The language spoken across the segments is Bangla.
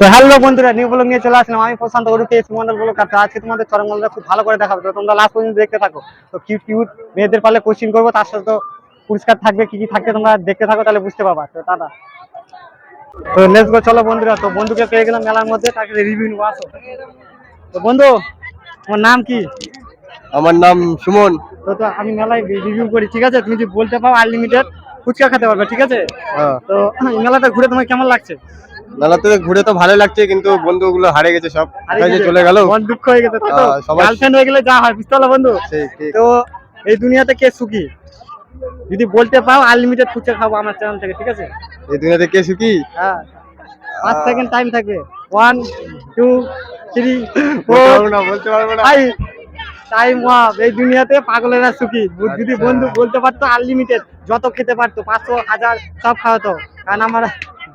তো হ্যালো বন্ধুরা নিউ ব্লগ নিয়ে চলে আসলাম। আমি প্রশান্ত অরুকে সুমন্ডল ব্লগ কাটতে আজকে তোমাদের চরমলটা খুব ভালো করে দেখাবো। তো তোমরা লাস্ট পর্যন্ত দেখতে থাকো। তো কিউট কিউট মেয়েদের পারলে কোশ্চিন করব তার সাথে তো পুরস্কার থাকবে কি কি থাকবে তোমরা দেখতে থাকো তাহলে বুঝতে পারবা। তো টাটা। তো লেটস গো চলো বন্ধুরা। তো বন্ধুকে পেয়ে গেলাম মেলার মধ্যে তাকে রিভিউ নিবো আসো। তো বন্ধু তোমার নাম কি? আমার নাম সুমন। তো তো আমি মেলায় রিভিউ করি ঠিক আছে? তুমি যদি বলতে পারো আনলিমিটেড ফুচকা খেতে পারবে ঠিক আছে? হ্যাঁ। তো এই মেলাটা ঘুরে তোমার কেমন লাগছে? মেলাতে ঘুরে তো ভালো লাগছে কিন্তু বন্ধুগুলো হারে গেছে সব। যে চলে গেল? মন দুঃখ হয়ে গেছে তো গার্লফ্রেন্ড হয়ে গেলে যা হয় বুঝতে পারল বন্ধু? তো এই দুনিয়াতে কে সুখী? যদি বলতে পাও আনলিমিটেড ফুচকা খাব আমার চ্যানেল থেকে ঠিক আছে? এই দুনিয়াতে কে সুখী? হ্যাঁ। পাঁচ সেকেন্ড টাইম থাকবে ওয়ান টু থ্রি ফোর না বলতে পারব না। টাইম ওয়াপ এই দুনিয়াতে পাগলেরা সুখী। যদি আচ্ছা। বন্ধু বলতে পারতো আনলিমিটেড যত খেতে পারতো পাঁচশো হাজার সব খাওয়াতো। কারণ আমার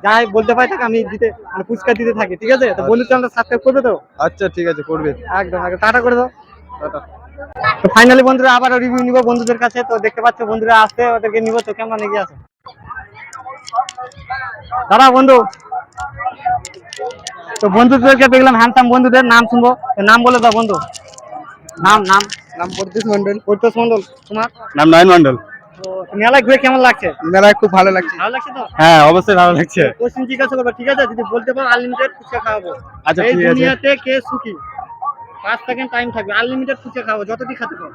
যাই বলতে পারি থাকে আমি দিতে মানে পুরস্কার দিতে থাকি ঠিক আছে? তো বন্ধু চ্যানেলটা সাবস্ক্রাইব করবে তো? আচ্ছা ঠিক আছে করবে। একদম একদম টাটা করে দাও। টাটা। তো ফাইনালি বন্ধুরা আবার রিভিউ নিব বন্ধুদের কাছে। তো দেখতে পাচ্ছ বন্ধুরা আসছে ওদেরকে নিব তো কেমন এগিয়ে আছে? দাদা বন্ধু। তো বন্ধুদেরকে দেখলাম হ্যান্ডসাম বন্ধুদের নাম শুনব। নাম বলে দাও বন্ধু। নাম নাম। নাম পরিতোষ মন্ডল পরিতোষ মন্ডল তোমার? নাম নয়ন মন্ডল মেলায় ঘুরে কেমন লাগছে? মেলায় খুব ভালো লাগছে। ভালো লাগছে তো? হ্যাঁ অবশ্যই ভালো লাগছে। কোশ্চিন জিজ্ঞাসা করব ঠিক আছে? যদি বলতে পারো আনলিমিটেড ফুচকা খাওয়াবো। আচ্ছা, এই ঠিক আছে। দুনিয়াতে কে সুখী? পাঁচ সেকেন্ড টাইম থাকবে। আনলিমিটেড ফুচকা খাওয়াবো যতটি খেতে পারো।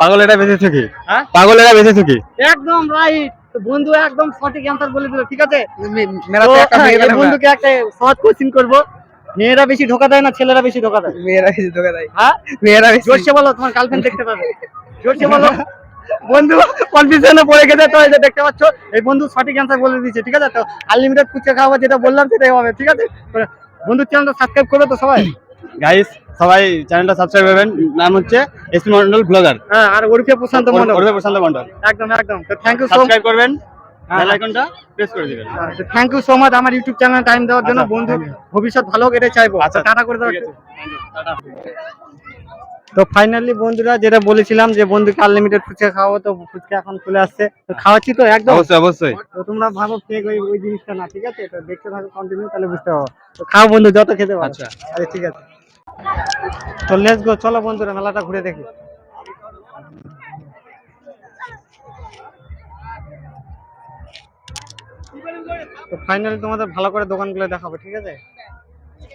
পাগলেরা বেঁচে হ্যাঁ? পাগলেরা বেঁচে সুখী? একদম রাইট বন্ধু একদম সঠিক অ্যান্সার বলে দিল ঠিক আছে। বন্ধুকে একটা সহজ কোশ্চিন করব। মেয়েরা বেশি ধোকা দেয় না ছেলেরা বেশি ধোকা দেয়? মেয়েরা বেশি ধোকা দেয়। হ্যাঁ? মেয়েরা বেশি জোরসে বলো তোমার গার্লফ্রেন্ড দেখতে পাবে। জোরসে বলো। বন্ধু কনফিউশনে পড়ে গেছে তো এই যে দেখতে পাচ্ছ এই বন্ধু সঠিক অ্যান্সার বলে দিয়েছে ঠিক আছে? তো আনলিমিটেড ফুচকা খাওয়াবো যেটা বললাম সেটাই হবে ঠিক আছে? তো বন্ধুর চ্যানেলটা সাবস্ক্রাইব করবে তো সবাই। গাইস সবাই চ্যানেলটা সাবস্ক্রাইব করবেন। নাম হচ্ছে এসপি মন্ডল ব্লগার হ্যাঁ আর ওরফে প্রশান্ত মন্ডল করবে প্রশান্ত মন্ডল একদম একদম। তো থ্যাংক ইউ সাবস্ক্রাইব করবেন। বেল আইকনটা প্রেস করে দিবেন। থ্যাংক ইউ সো মাচ আমার ইউটিউব চ্যানেল টাইম দেওয়ার জন্য। আচ্ছা, বন্ধু ভবিষ্যৎ ভালো হোক এটাই চাইব। আচ্ছা, টাটা করে দাও। টাটা। তো ফাইনালি বন্ধুরা যেটা বলেছিলাম যে বন্ধুকে আনলিমিটেড ফুচকা খাওয়াবো তো ফুচকা এখন চলে আসছে। তো খাওয়াচ্ছি তো একদম। অবশ্যই অবশ্যই। তো তোমরা ভাবো ফেক ওই ওই জিনিসটা না ঠিক আছে? তো দেখতে থাকো কন্টিনিউ তাহলে বুঝতে পারব তো খাও বন্ধু যত খেতে পারো। আচ্ছা। আরে ঠিক আছে। তো লেটস গো চলো বন্ধুরা মেলাটা ঘুরে দেখি। তো ফাইনালি তোমাদের ভালো করে দোকানগুলো দেখাবো ঠিক আছে?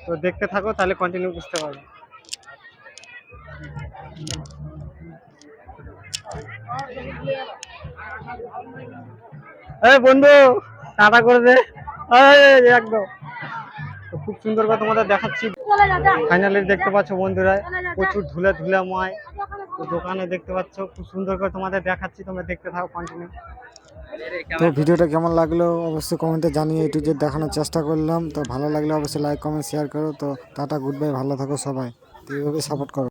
তো দেখতে থাকো তাহলে কন্টিনিউ বুঝতে পারবে। বন্ধু, টাটা করে দে। খুব সুন্দর করে তোমাদের দেখাচ্ছি। ফাইনালি দেখতে পাচ্ছ বন্ধুরা, প্রচুর ধুলে ধুলাময় তো দোকানে দেখতে পাচ্ছ, খুব সুন্দর করে তোমাদের দেখাচ্ছি, তোমরা দেখতে থাকো কন্টিনিউ তো ভিডিওটা কেমন লাগল অবশ্যই কমেন্টে জানিয়ে একটু যে দেখানোর চেষ্টা করলাম। তো ভালো লাগলে অবশ্যই লাইক কমেন্ট শেয়ার করো। তো টাটা গুড বাই ভালো থাকো সবাই। এইভাবে সাপোর্ট করো।